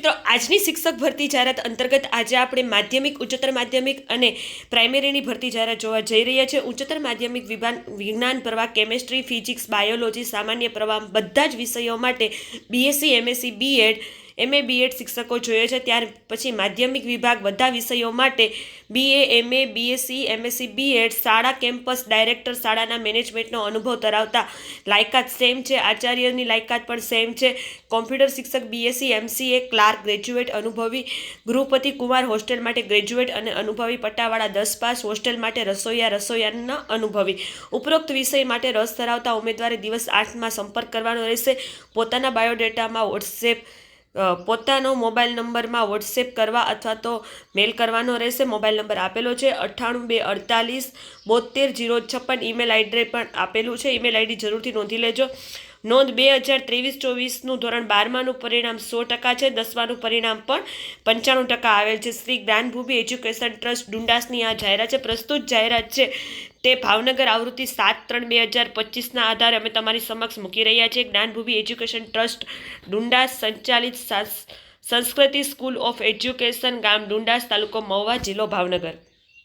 મિત્રો, આજની શિક્ષક ભરતી જાહેરાત અંતર્ગત આજે આપણે માધ્યમિક, ઉચ્ચતર માધ્યમિક અને પ્રાઇમરીની ભરતી જાહેરાત જોવા જઈ રહ્યા છે. ઉચ્ચતર માધ્યમિક વિભાન, વિજ્ઞાન પ્રવાહ, કેમેસ્ટ્રી, ફિઝિક્સ, બાયોલોજી, સામાન્ય પ્રવાહ બધા જ વિષયો માટે BSc MSc BEd MA BEd શિક્ષકો જોઈએ છે. ત્યાર પછી માધ્યમિક વિભાગ બધા વિષયો માટે BA MA BSc MSc BEd શાળા કેમ્પસ ડાયરેક્ટર શાળાના મેનેજમેન્ટનો અનુભવ ધરાવતા. લાયકાત સેમ છે. આચાર્યની લાયકાત પણ સેમ છે. કોમ્પ્યુટર શિક્ષક બીએસસી એમસીએ ક્લાર્ક ગ્રેજ્યુએટ અનુભવી. ગૃહપતિ કુમાર હોસ્ટેલ માટે ગ્રેજ્યુએટ અને અનુભવી. પટ્ટાવાળા દસ પાસ હોસ્ટેલ માટે રસોઈયા રસોઈયાના અનુભવી. ઉપરોક્ત વિષય માટે રસ ધરાવતા ઉમેદવારે દિવસ આઠમાં સંપર્ક કરવાનો રહેશે. પોતાના બાયોડેટામાં વોટ્સએપ પોતાનો મોબાઈલ નંબરમાં વોટ્સએપ કરવા અથવા તો મેલ કરવાનો રહેશે. મોબાઈલ નંબર આપેલો છે અઠ્ઠાણું બે અડતાલીસ બોતેર જીરો છપ્પન. ઈમેલ આઈડી પણ આપેલું છે. ઈમેલ આઈડી જરૂરથી નોંધી લેજો. નોંધ બે હજાર ત્રેવીસ ચોવીસનું ધોરણ બારમાનું પરિણામ સો ટકા છે, દસમાનું પરિણામ પણ પંચાણું ટકા આવેલ છે. શ્રી જ્ઞાનભૂમિ એજ્યુકેશન ટ્રસ્ટ ડુંડાસની આ જાહેરાત છે, પ્રસ્તુત જાહેરાત છે. તે ભાવનગર આવૃત્તિ સાત ત્રણ બે હજાર પચીસના આધારે અમે તમારી સમક્ષ મૂકી રહ્યા છીએ. જ્ઞાનભૂમિ એજ્યુકેશન ટ્રસ્ટ ડુંડાસ સંચાલિત સાસ- સંસ્કૃતિ સ્કૂલ ઓફ એજ્યુકેશન ગામ ડુંડાસ તાલુકો મહુવા જિલ્લો ભાવનગર.